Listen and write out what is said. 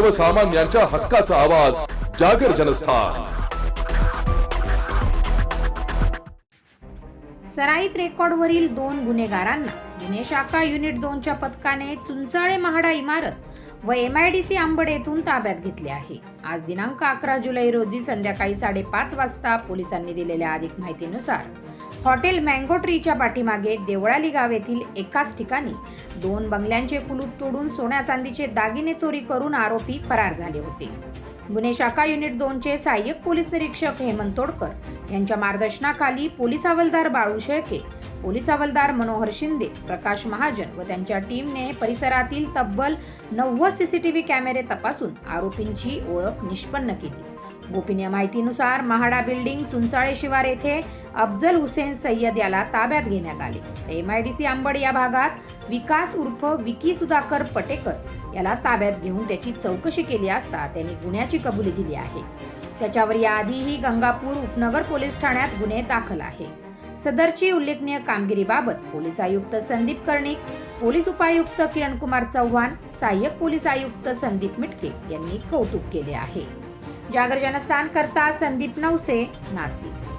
सर्वसामान्यांच्या हक्काचा आवाज जागर जनस्थान. सराईत रेकॉर्डवरील दोन गुन्हेगारांना गुन्हे शाखा युनिट दोनच्या पथकाने चुंचाळे महाडा इमारत व M I D C Ambad येथून ताब्यात घेतले आहे. आज दिनांक अकरा जुलै रोजी संध्याकाळी साडेपाच वाजता पोलिसांनी दिलेल्या अधिक माहितीनुसार हॉटेल मँगो ट्रीच्या पाठीमागे देवळाली गाव येथील एकाच ठिकाणी दोन बंगल्यांचे कुलूप तोडून सोन्या चांदीचे दागिने चोरी करून आरोपी फरार झाले होते. गुन्हे शाखा युनिट दोनचे सहाय्यक पोलीस निरीक्षक हेमंत तोडकर यांच्या मार्गदर्शनाखाली पोलीस हवालदार बाळू शेळके पोलीस हवालदार मनोहर शिंदे प्रकाश महाजन व त्यांच्या टीमने परिसरातील तब्बल नव्वद सीसीटीव्ही कॅमेरे तपासून आरोपींची ओळख निष्पन्न केली. गोपनीय माहितीनुसार महाडा बिल्डिंग चुंचाळे शिवार येथे अफजल हुसेन सय्यद याला ताब्यात घेण्यात आले. एमआयडीसी आंबड या भागात विकास उर्फ विकी सुधाकर पटेकर याला ताब्यात घेऊन त्याची चौकशी केली असता त्यांनी गुन्ह्याची कबुली दिली आहे. त्याच्यावर याआधीही गंगापूर उपनगर पोलीस ठाण्यात गुन्हे दाखल आहे सदरची उल्लेखनीय कामगिरीबाबत पोलीस आयुक्त संदीप कर्णिक पोलीस उपायुक्त किरणकुमार चव्हाण सहाय्यक पोलीस आयुक्त संदीप मिटके यांनी कौतुक केले आहे. जागर जनस्थान करता संदीप नवसे नाशिक.